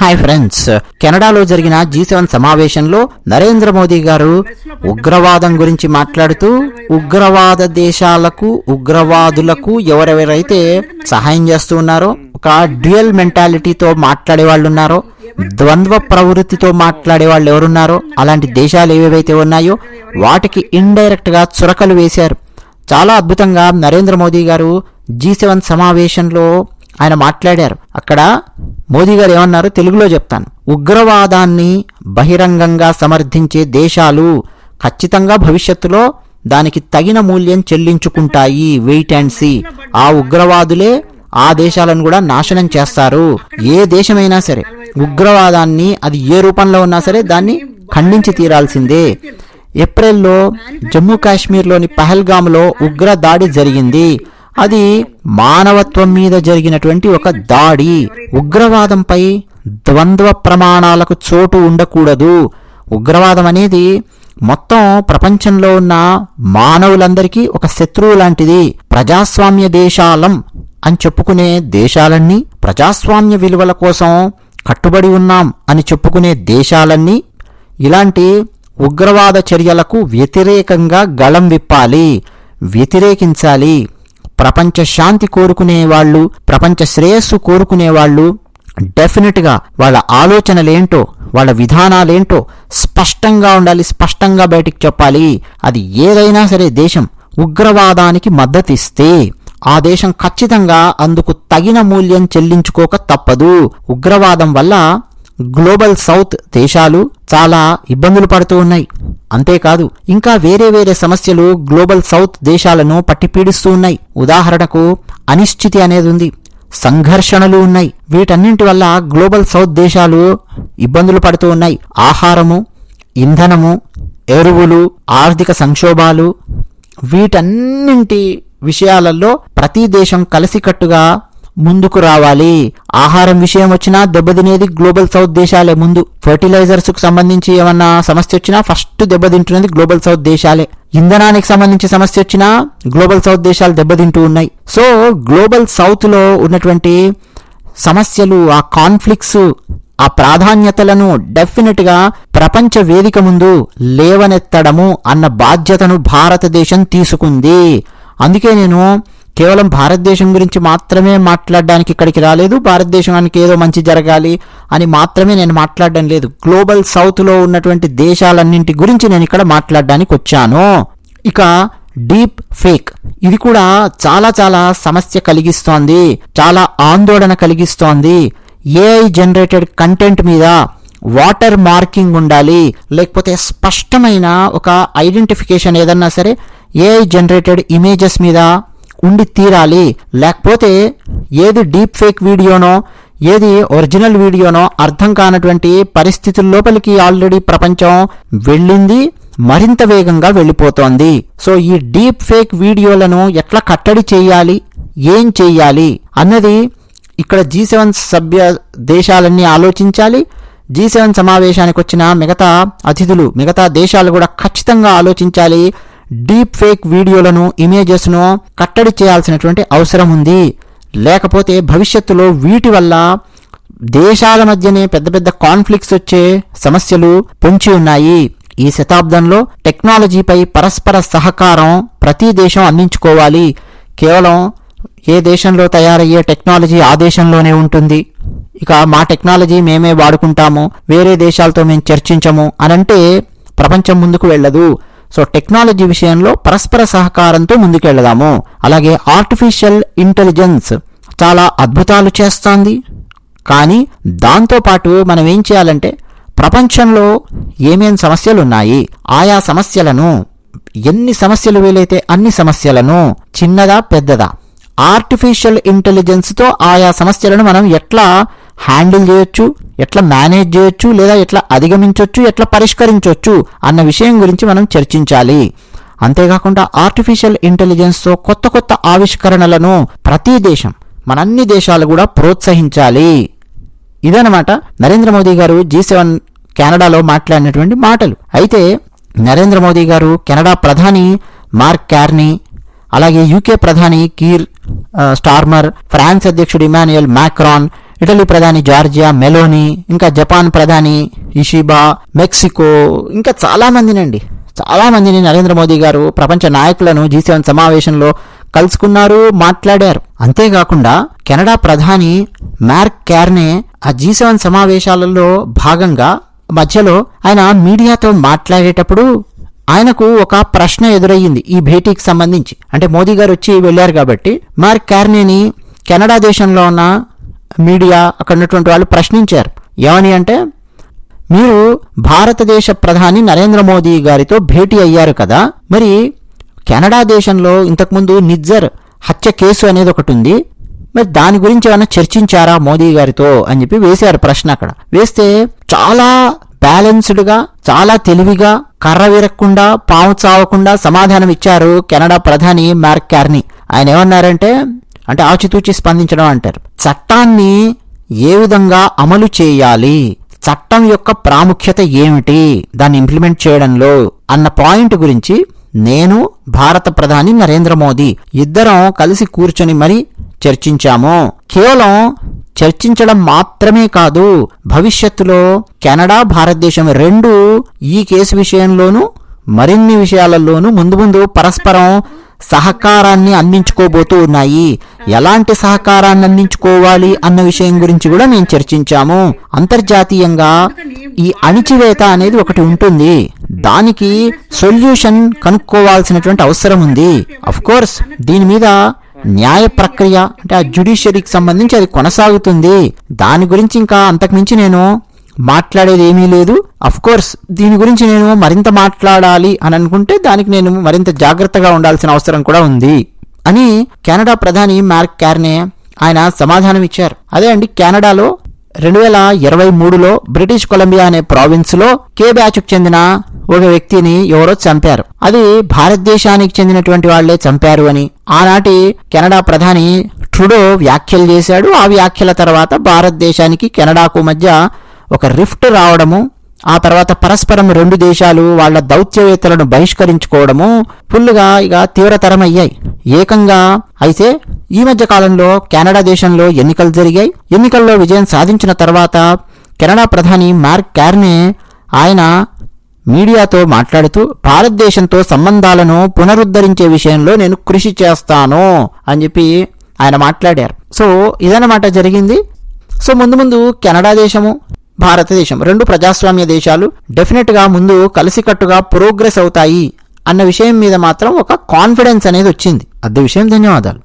Hi friends. కెనడాలో జరిగిన G seven సమావేశంలో నరేంద్ర మోదీ గారు ఉగ్రవాదం గురించి మాట్లాడుతూ ఉగ్రవాద దేశాలకు ఉగ్రవాదులకు ఎవరెవరైతే సహాయం చేస్తూ ఉన్నారో ఒక డ్యూయల్ మెంటాలిటీతో మాట్లాడే వాళ్ళు ఉన్నారో ద్వంద్వ ప్రవృత్తితో మాట్లాడే వాళ్ళు ఎవరున్నారో అలాంటి దేశాలు ఏవేవైతే ఉన్నాయో వాటికి ఇండైరెక్ట్గా చురకలు వేశారు. చాలా అద్భుతంగా నరేంద్ర మోదీ గారు జీ సెవెన్ సమావేశంలో ఆయన మాట్లాడారు. అక్కడ మోదీ గారు ఏమన్నారు? తెలుగులో చెప్తాను. ఉగ్రవాదాన్ని బహిరంగంగా సమర్థించే దేశాలు ఖచ్చితంగా భవిష్యత్తులో దానికి తగిన మూల్యం చెల్లించుకుంటాయి. వెయిట్ అండ్ సీ ఆ ఉగ్రవాదులే ఆ దేశాలను కూడా నాశనం చేస్తారు. ఏ దేశమైనా సరే ఉగ్రవాదాన్ని అది ఏ రూపంలో ఉన్నా సరే దాన్ని ఖండించి తీరాల్సిందే. ఏప్రిల్లో జమ్మూ కాశ్మీర్లోని పహల్గామ్లో ఉగ్ర దాడి జరిగింది. అది మానవత్వం మీద జరిగినటువంటి ఒక దాడి. ఉగ్రవాదంపై ద్వంద్వ ప్రమాణాలకు చోటు ఉండకూడదు. ఉగ్రవాదం అనేది మొత్తం ప్రపంచంలో ఉన్న మానవులందరికీ ఒక శత్రువు లాంటిది. ప్రజాస్వామ్య దేశాలం అని చెప్పుకునే దేశాలన్నీ ప్రజాస్వామ్య విలువల కోసం కట్టుబడి ఉన్నాం అని చెప్పుకునే దేశాలన్నీ ఇలాంటి ఉగ్రవాద చర్యలకు వ్యతిరేకంగా గళం విప్పాలి వ్యతిరేకించాలి. ప్రపంచ శాంతి కోరుకునే వాళ్ళు ప్రపంచ శ్రేయస్సు కోరుకునే వాళ్ళు డెఫినెట్గా వాళ్ళ ఆలోచనలేంటో వాళ్ళ విధానాలేంటో స్పష్టంగా ఉండాలి స్పష్టంగా బయటికి చెప్పాలి. అది ఏదైనా సరే దేశం ఉగ్రవాదానికి మద్దతిస్తే ఆ దేశం ఖచ్చితంగా అందుకు తగిన మూల్యం చెల్లించుకోక తప్పదు. ఉగ్రవాదం వల్ల గ్లోబల్ సౌత్ దేశాలు చాలా ఇబ్బందులు పడుతూ ఉన్నాయి. అంతేకాదు ఇంకా వేరే వేరే సమస్యలు గ్లోబల్ సౌత్ దేశాలను పట్టిపీడిస్తూ ఉన్నాయి. ఉదాహరణకు అనిశ్చితి అనేది ఉంది. సంఘర్షణలు ఉన్నాయి. వీటన్నింటి వల్ల గ్లోబల్ సౌత్ దేశాలు ఇబ్బందులు పడుతూ ఉన్నాయి. ఆహారము ఇంధనము ఎరువులు ఆర్థిక సంక్షోభాలు వీటన్నింటి విషయాలలో ప్రతి దేశం కలిసికట్టుగా ముందుకు రావాలి. ఆహారం విషయం వచ్చినా దెబ్బతినేది గ్లోబల్ సౌత్ దేశాలే. ముందు ఫర్టిలైజర్స్కు సంబంధించి ఏమన్నా సమస్య వచ్చినా ఫస్ట్ దెబ్బతింటున్నది గ్లోబల్ సౌత్ దేశాలే. ఇంధనానికి సంబంధించి సమస్య వచ్చినా గ్లోబల్ సౌత్ దేశాలు దెబ్బతింటూ ఉన్నాయి. సో గ్లోబల్ సౌత్లో ఉన్నటువంటి సమస్యలు ఆ కాన్ఫ్లిక్ట్స్ ఆ ప్రాధాన్యతలను డెఫినెట్గా ప్రపంచ వేదిక ముందు లేవనెత్తడము అన్న బాధ్యతను భారతదేశం తీసుకుంది. అందుకే నేను కేవలం భారతదేశం గురించి మాత్రమే మాట్లాడడానికి ఇక్కడికి రాలేదు. భారతదేశానికి ఏదో మంచి జరగాలి అని మాత్రమే నేను మాట్లాడడం లేదు. గ్లోబల్ సౌత్లో ఉన్నటువంటి దేశాలన్నింటి గురించి నేను ఇక్కడ మాట్లాడడానికి వచ్చాను. ఇక డీప్ ఫేక్. ఇది కూడా చాలా చాలా సమస్య కలిగిస్తోంది. చాలా ఆందోళన కలిగిస్తోంది. ఏఐ జనరేటెడ్ కంటెంట్ మీద వాటర్ మార్కింగ్ ఉండాలి. లేకపోతే స్పష్టమైన ఒక ఐడెంటిఫికేషన్ ఏదన్నా సరే ఏఐ జనరేటెడ్ ఇమేజెస్ మీద ఉండి తీరాలి. లేకపోతే ఏది డీప్ ఫేక్ వీడియోనో ఏది ఒరిజినల్ వీడియోనో అర్థం కానటువంటి పరిస్థితుల లోపలికి ఆల్రెడీ ప్రపంచం వెళ్ళింది మరింత వేగంగా వెళ్ళిపోతోంది. సో ఈ డీప్ ఫేక్ వీడియోలను ఎట్లా కట్టడి చేయాలి? ఏం చేయాలి? అన్నది ఇక్కడ జీ సెవెన్ సభ్య దేశాలన్నీ ఆలోచించాలి. జీ సెవెన్ సమావేశానికి వచ్చిన మిగతా అతిథులు మిగతా దేశాలు కూడా ఖచ్చితంగా ఆలోచించాలి. డీప్ ఫేక్ వీడియోలను ఇమేజెస్ను కట్టడి చేయాల్సినటువంటి అవసరం ఉంది. లేకపోతే భవిష్యత్తులో వీటి వల్ల దేశాల మధ్యనే పెద్ద పెద్ద కాన్ఫ్లిక్ట్స్ వచ్చే సమస్యలు పొంచి ఉన్నాయి. ఈ శతాబ్దంలో టెక్నాలజీపై పరస్పర సహకారం ప్రతి దేశం అందించుకోవాలి. కేవలం ఏ దేశంలో తయారయ్యే టెక్నాలజీ ఆ దేశంలోనే ఉంటుంది. ఇక మా టెక్నాలజీ మేమే వాడుకుంటాము. వేరే దేశాలతో మేము చర్చించము అనంటే ప్రపంచం ముందుకు వెళ్ళదు. సో టెక్నాలజీ విషయంలో పరస్పర సహకారంతో ముందుకెళ్దాము. అలాగే ఆర్టిఫిషియల్ ఇంటెలిజెన్స్ చాలా అద్భుతాలు చేస్తోంది. కానీ దాంతోపాటు మనం ఏం చేయాలంటే ప్రపంచంలో ఏమేం సమస్యలు ఉన్నాయి ఆయా సమస్యలను ఎన్ని సమస్యలు వీలైతే అన్ని సమస్యలను చిన్నదా పెద్దదా ఆర్టిఫిషియల్ ఇంటెలిజెన్స్తో ఆయా సమస్యలను మనం ఎట్లా హ్యాండిల్ చేయొచ్చు ఎట్లా మేనేజ్ చేయొచ్చు లేదా ఎట్లా అధిగమించవచ్చు ఎట్లా పరిష్కరించవచ్చు అన్న విషయం గురించి మనం చర్చించాలి. అంతేకాకుండా ఆర్టిఫిషియల్ ఇంటెలిజెన్స్తో కొత్త కొత్త ఆవిష్కరణలను ప్రతి దేశం మనన్ని దేశాలు కూడా ప్రోత్సహించాలి. ఇదనమాట నరేంద్ర మోదీ గారు జీ సెవెన్ కెనడాలో మాట్లాడినటువంటి మాటలు. అయితే నరేంద్ర మోదీ గారు కెనడా ప్రధాని మార్క్ క్యార్నీ అలాగే యూకే ప్రధాని కీర్ స్టార్మర్ ఫ్రాన్స్ అధ్యక్షుడు ఇమాన్యుయల్ మ్యాక్రాన్ ఇటలీ ప్రధాని జార్జియా మెలోని ఇంకా జపాన్ ప్రధాని ఇషిబా మెక్సికో ఇంకా చాలా మందినండి. చాలా మందిని నరేంద్ర మోదీ గారు ప్రపంచ నాయకులను జీ సెవెన్ సమావేశంలో కలుసుకున్నారు మాట్లాడారు. అంతేకాకుండా కెనడా ప్రధాని మ్యార్క్ క్యార్నే ఆ జీ సెవెన్ సమావేశాలలో భాగంగా మధ్యలో ఆయన మీడియాతో మాట్లాడేటప్పుడు ఆయనకు ఒక ప్రశ్న ఎదురయ్యింది ఈ భేటీకి సంబంధించి. అంటే మోదీ గారు వచ్చి వెళ్ళారు కాబట్టి మార్క్ క్యార్నేని కెనడా దేశంలో ఉన్న మీడియా అక్కడ ఉన్నటువంటి వాళ్ళు ప్రశ్నించారు. ఏమని అంటే మీరు భారతదేశ ప్రధాని నరేంద్ర మోదీ గారితో భేటీ అయ్యారు కదా మరి కెనడా దేశంలో ఇంతకుముందు నిజ్జర్ హత్య కేసు అనేది ఒకటి ఉంది. మరి దాని గురించి ఏమైనా చర్చించారా మోదీ గారితో అని చెప్పి వేశారు ప్రశ్న అక్కడ. వేస్తే చాలా బ్యాలెన్స్డ్గా చాలా తెలివిగా కర్ర విరక్కుండా పాము చావకుండా సమాధానం ఇచ్చారు కెనడా ప్రధాని మార్క్ క్యార్ని. ఆయన ఏమన్నారంటే అంటే ఆచితూచి స్పందించడం అంటారు. చట్టాన్ని ఏ విధంగా అమలు చేయాలి? చట్టం యొక్క ప్రాముఖ్యత ఏమిటి? దాన్ని ఇంప్లిమెంట్ చేయడంలో అన్న పాయింట్ గురించి నేను భారత ప్రధాని నరేంద్ర మోదీ ఇద్దరం కలిసి కూర్చొని మరి చర్చించాము. కేవలం చర్చించడం మాత్రమే కాదు భవిష్యత్తులో కెనడా భారతదేశం రెండు ఈ కేసు విషయంలోనూ మరిన్ని విషయాలలోనూ ముందు ముందు పరస్పరం సహకారాన్ని అందించుకోబోతూ ఉన్నాయి. ఎలాంటి సహకారాన్ని అందించుకోవాలి అన్న విషయం గురించి కూడా మేము చర్చించాము. అంతర్జాతీయంగా ఈ అణిచివేత అనేది ఒకటి ఉంటుంది. దానికి సొల్యూషన్ కనుక్కోవాల్సినటువంటి అవసరం ఉంది. అఫ్ కోర్స్ దీని మీద న్యాయ ప్రక్రియ అంటే ఆ జ్యుడిషియరీకి సంబంధించి అది కొనసాగుతుంది. దాని గురించి ఇంకా అంతకుమించి నేను మాట్లాడేది ఏమీ లేదు. కోర్స్ దీని గురించి నేను మరింత మాట్లాడాలి అని అనుకుంటే దానికి నేను మరింత జాగ్రత్తగా ఉండాల్సిన అవసరం కూడా ఉంది అని కెనడా ప్రధాని మార్క్ క్యార్నే ఆయన సమాధానం ఇచ్చారు. అదే అండి కెనడాలో రెండు వేల ఇరవై మూడులో బ్రిటిష్ కొలంబియా అనే ప్రావిన్స్లో కే బ్యాచ్కు చెందిన ఒక వ్యక్తిని ఎవరో చంపారు. అది భారతదేశానికి చెందినటువంటి వాళ్ళే చంపారు అని. ఆనాటి కెనడా ప్రధాని ట్రుడో వ్యాఖ్యలు చేశాడు. ఆ వ్యాఖ్యల తర్వాత భారతదేశానికి కెనడాకు మధ్య ఒక రిఫ్ట్ రావడము ఆ తర్వాత పరస్పరం రెండు దేశాలు వాళ్ళ దౌత్యవేత్తలను బహిష్కరించుకోవడము ఫుల్గా ఇక తీవ్రతరం అయ్యాయి ఏకంగా అయితే ఈ మధ్య కాలంలో కెనడా దేశంలో ఎన్నికలు జరిగాయి. ఎన్నికల్లో విజయం సాధించిన తర్వాత కెనడా ప్రధాని మార్క్ క్యార్నే ఆయన మీడియాతో మాట్లాడుతూ భారతదేశంతో సంబంధాలను పునరుద్ధరించే విషయంలో నేను కృషి చేస్తాను అని చెప్పి ఆయన మాట్లాడారు. సో ఇదన్నమాట జరిగింది. సో ముందు ముందు కెనడా దేశము భారతదేశం. రెండు ప్రజాస్వామ్య దేశాలు డెఫినెట్గా ముందు కలిసికట్టుగా ప్రోగ్రెస్ అవుతాయి అన్న విషయం మీద మాత్రం ఒక కాన్ఫిడెన్స్ అనేది వచ్చింది. అద్దె విషయం ధన్యవాదాలు.